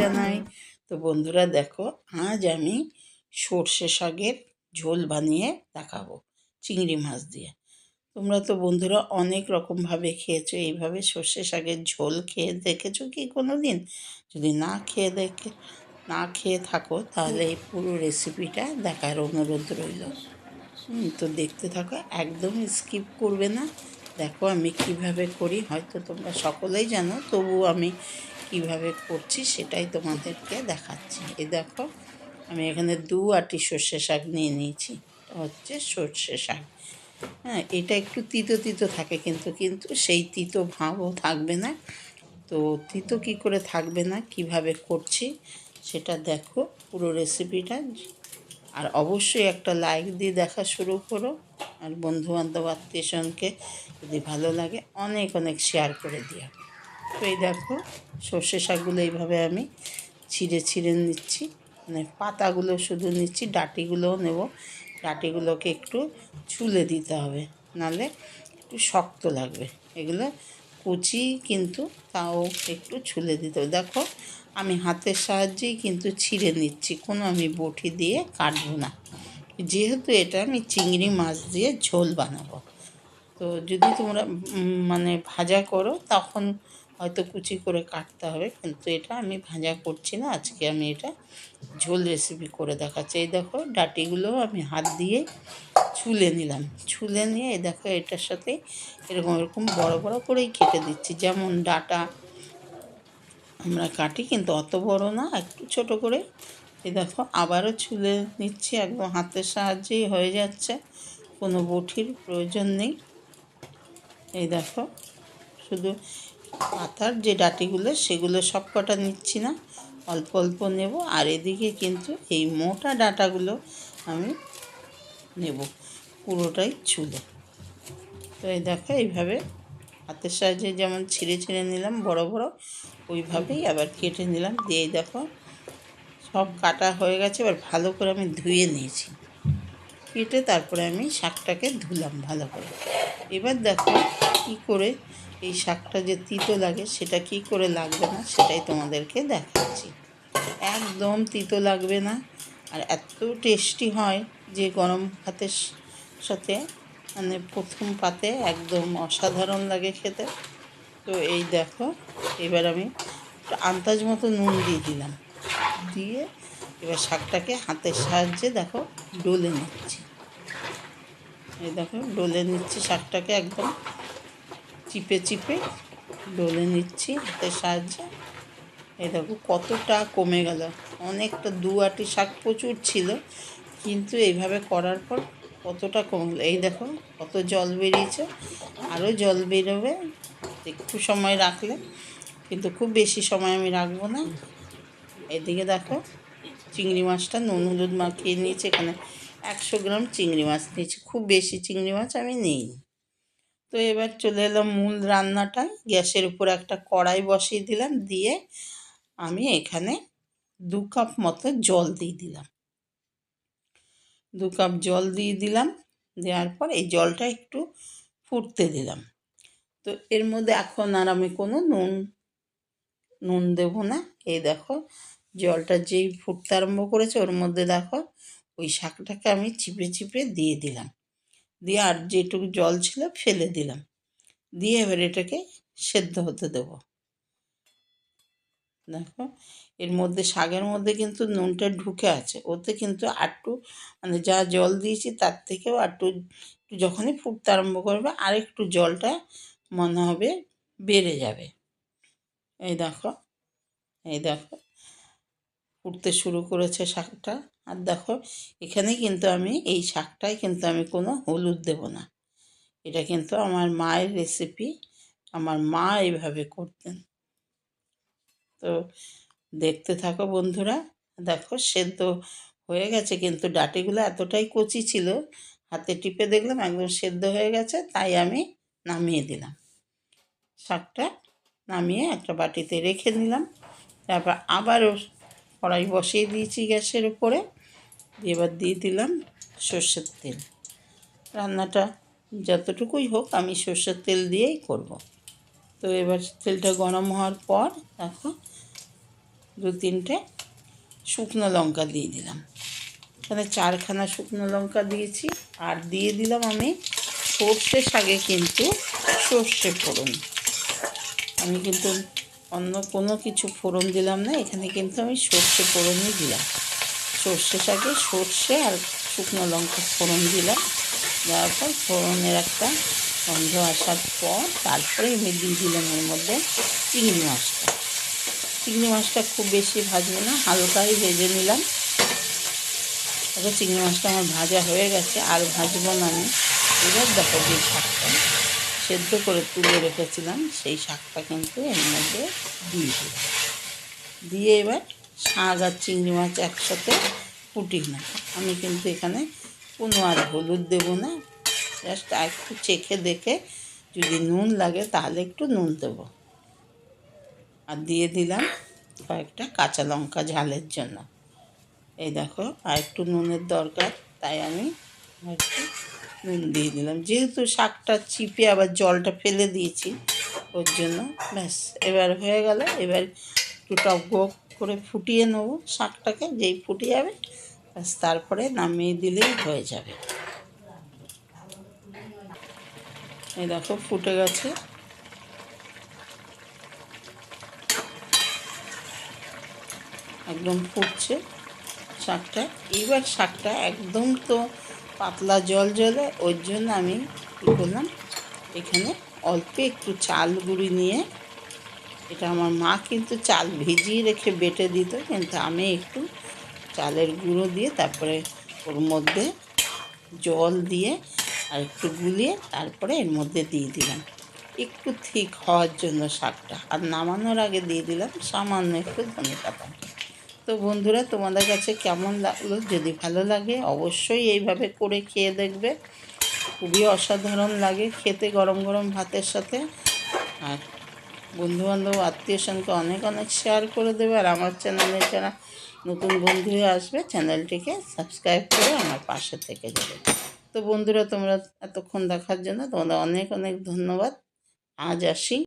জানাই। তো বন্ধুরা দেখো আজ আমি সর্ষে শাকের ঝোল বানিয়ে দেখাবো চিংড়ি মাছ দিয়ে। তোমরা তো বন্ধুরা অনেক রকমভাবে খেয়েছো এইভাবে সর্ষে শাকের ঝোল খেয়ে দেখেছ কি কোনো দিন যদি না খেয়ে দেখে না খেয়ে থাকো তাহলে এই পুরো রেসিপিটা দেখার অনুরোধ রইল। হুম, তো দেখতে থাকো একদম স্কিপ করবে না। দেখো আমি কীভাবে করি হয়তো তোমরা সকলেই জানো তবু আমি কীভাবে করছি সেটাই তোমাদেরকে দেখাচ্ছি। এই দেখো, আমি এখানে দু আটি সর্ষে শাক নিয়ে নিয়েছি। হচ্ছে সর্ষে শাক। হ্যাঁ এটা একটু তিতো তিতো থাকে কিন্তু কিন্তু সেই তিতো ভাবও থাকবে না। তো তিতো কী করে থাকবে না, কীভাবে করছি সেটা দেখো পুরো রেসিপিটা আর অবশ্যই একটা লাইক দিয়ে দেখা শুরু করো। আর বন্ধু বান্ধব আত্মীয় স্বজনকে যদি ভালো লাগে, অনেক অনেক শেয়ার করে দিও। তো এই দেখো, সর্ষে শাকগুলো এইভাবে আমি ছিঁড়ে ছিঁড়ে নিচ্ছি। মানে পাতাগুলো শুধু নিচ্ছি, ডাটিগুলোও নেব। ডাটিগুলোকে একটু ছুলে দিতে হবে নালে একটু শক্ত লাগবে। এগুলো কুচি কিন্তু তাও একটু ছুলে দিতে হবে। দেখো, আমি হাতের সাহায্যেই কিন্তু ছিঁড়ে নিচ্ছি, কোনো আমি বটি দিয়ে কাটবো না। যেহেতু এটা আমি চিংড়ি মাছ দিয়ে ঝোল বানাবো। তো যদি তোমরা মানে ভাজা করো, তখন হয়তো কুচি করে কাটতে হবে, কিন্তু এটা আমি ভাজা করছি না। আজকে আমি এটা ঝোল রেসিপি করে দেখাচ্ছি। এই দেখো ডাটিগুলো আমি হাত দিয়ে ছুলে নিলাম। ছুলে নিয়ে এই দেখো, এটার সাথে এরকম এরকম বড় বড় করেই কেটে দিচ্ছি। যেমন ডাটা আমরা কাটি, কিন্তু অত বড় না, একটু ছোট করে। এই দেখো, আবারও ছুলে নিচ্ছি, একদম হাতের সাহায্যেই হয়ে যাচ্ছে, কোনো বটির প্রয়োজন নেই। এই দেখো, শুধু পাতার যে ডাটিগুলো, সেগুলো সব কটা নিচ্ছি না। অল্প অল্প নেব। আর এদিকে কিন্তু এই মোটা ডাটাগুলো আমি নেব। পুরোটাই ছুলে। তো এই দেখো, এইভাবে হাতের সাহায্যে যেমন ছিঁড়ে ছিঁড়ে নিলাম বড় বড়, ওইভাবেই আবার কেটে নিলাম। দিয়ে দেখো, সব কাটা হয়ে গেছে। এবার ভালো করে আমি ধুয়ে নিয়েছি। কেটে তারপরে আমি শাকটাকে ধুলাম ভালো করে। এবার দেখো কি করে এই শাকটা যে তিতো লাগে, সেটা কি করে লাগবে না, সেটাই তোমাদেরকে দেখাচ্ছি। একদম তিতো লাগবে না, আর এত টেস্টি হয় যে গরম ভাতের সাথে মানে প্রথম পাতে একদম অসাধারণ লাগে খেতে। তো এই দেখো, এবার আমি আন্দাজ মতো নুন দিয়ে দিলাম। দিয়ে এবার শাকটাকে হাতের সাহায্যে দেখো ডলে নিচ্ছি। এই দেখো, ডলে নিচ্ছি শাকটাকে একদম। চিপে চিপে ডলে নিচ্ছি হাতের সাহায্যে। এই দেখো, কতটা কমে গেল। অনেকটা দু আটি শাক প্রচুর ছিল, কিন্তু এইভাবে করার পর কতটা কমে গেলো। এই দেখো, কত জল বেরিয়েছে। আরও জল বেরোবে, একটু সময় রাখলে, কিন্তু খুব বেশি সময় আমি রাখব না। এদিকে দেখো, চিংড়ি মাছটা নুন হলুদ মাখিয়ে নিয়েছি এখানে। একশো গ্রাম চিংড়ি মাছ নিয়েছি। খুব বেশি চিংড়ি মাছ আমি নিই তো এবার চলে এলাম মূল রান্নাটায়। গ্যাসের উপর একটা কড়াই বসিয়ে দিলাম, দিয়ে আমি এখানে দু কাপ মতো জল দিয়ে দিলাম। দু কাপ জল দিয়ে দিলাম, দেওয়ার পর এই জলটা একটু ফুটতে দিলাম। তো এর মধ্যে এখন আর আমি কোনো নুন নুন দেবো না। এই দেখো, জলটা যেই ফুটতে আরম্ভ করেছে, ওর মধ্যে দেখো ওই শাকটাকে আমি চিপে চিপে দিয়ে দিলাম। দিয়ে আর যেটুকু জল ছিল ফেলে দিলাম। দিয়ে এবার এটাকে সেদ্ধ হতে দেবো। দেখো, এর মধ্যে শাকের মধ্যে কিন্তু নুনটা ঢুকে আছে। ওতে কিন্তু আটটু মানে যা জল দিয়েছি তার থেকেও আরটু একটু যখনই ফুটতে আরম্ভ করবে আর একটু জলটা মনে হবে বেড়ে যাবে। এই দেখো এই দেখো, ফুটতে শুরু করেছে শাকটা। আর দেখো, এখানে কিন্তু আমি এই শাকটায় কিন্তু আমি কোনো হলুদ দেব না। এটা কিন্তু আমার মায়ের রেসিপি আমার মা এইভাবে করতেন। তো দেখতে থাকো বন্ধুরা, দেখো সেদ্ধ হয়ে গেছে কিন্তু ডাটিগুলো এতটাই কচি ছিল, হাতে টিপে দেখলাম একদম সেদ্ধ হয়ে গেছে, তাই আমি নামিয়ে দিলাম। শাকটা নামিয়ে একটা বাটিতে রেখে দিলাম, তারপর আবারও কড়াই বসিয়ে দিয়েছি গ্যাসের উপরে। এবার দিয়ে দিলাম সর্ষের তেল। রান্নাটা যতটুকুই হোক আমি সর্ষের তেল দিয়েই করব। তো এবার তেলটা গরম হওয়ার পর দেখো দু তিনটে শুকনো লঙ্কা দিয়ে দিলাম। এখানে চারখানা শুকনো লঙ্কা দিয়েছি। আর দিয়ে দিলাম আমি সর্ষে শাকে কিন্তু সর্ষে ফোড়ন। আমি কিন্তু অন্য কোনো কিছু ফোড়ন দিলাম না, এখানে কিন্তু আমি সর্ষে ফোড়নই দিলাম। সর্ষে শাকে সর্ষে আর শুকনো লঙ্কা ফোড়ন দিলাম। দেওয়ার পর ফোড়নের একটা গন্ধ আসার পর তারপরে আমি দিয়ে দিলাম এর মধ্যে চিংড়ি মাছটা। চিংড়ি মাছটা খুব বেশি ভাজবো না, হালকাই ভেজে নিলাম। দেখো চিংড়ি মাছটা আমার ভাজা হয়ে গেছে, আর ভাজবো না আমি। এবার দেখো যে শাকটা সেদ্ধ করে তুলে রেখেছিলাম, সেই শাকটা কিন্তু এর মধ্যে দিয়ে দিলাম। দিয়ে এবার শাক আর চিংড়ি মাছ একসাথে ফুটি না। আমি কিন্তু এখানে কোনো আর হলুদ দেবো না, জাস্ট একটু চেখে দেখে যদি নুন লাগে তাহলে একটু নুন দেবো। আর দিয়ে দিলাম কয়েকটা কাঁচা লঙ্কা ঝালের জন্য। এই দেখো, আর একটু নুনের দরকার, তাই আমি একটু দিয়ে দিলাম। যেহেতু শাকটা চিপে আবার জলটা ফেলে দিয়েছি, ওর জন্য ব্যাস, এবার হয়ে গেল। এবার একটু টক করে ফুটিয়ে নেব শাকটাকে, যেই ফুটে যাবে, ব্যাস, তারপরে নামিয়ে দিলেই হয়ে যাবে। এই দেখো, ফুটে গেছে। একদম ফুটছে শাকটা। এইবার শাকটা একদম তো পাতলা জল জলে ওর জন্য আমি কী করলাম, এখানে অল্প একটু চাল গুঁড়ি নিয়ে এটা আমার মা কিন্তু চাল ভিজিয়ে রেখে বেটে দিত, কিন্তু আমি একটু চালের গুঁড়ো দিয়ে তারপরে ওর মধ্যে জল দিয়ে আর একটু গুলিয়ে তারপরে এর মধ্যে দিয়ে দিলাম। একটু ঠিক হওয়ার জন্য শাকটা আর নামানোর আগে দিয়ে দিলাম সামান্য একটু ধনে পাতা তো বন্ধুরা, তোমাদের কাছে কেমন লাগল? যদি ভালো লাগে, অবশ্যই এইভাবে করে খেয়ে দেখবে। খুবই অসাধারণ লাগে খেতে গরম গরম ভাতের সাথে। আর বন্ধুবান্ধব, আত্মীয় স্বজনকে অনেক অনেক শেয়ার করে দেবে। আর আমার চ্যানেলে যারা নতুন বন্ধু আসবে চ্যানেলটিকে সাবস্ক্রাইব করে আমার পাশে থেকে যাবে। তো বন্ধুরা, তোমরা এতক্ষণ দেখার জন্য তোমাদের অনেক অনেক ধন্যবাদ। আজ আসি।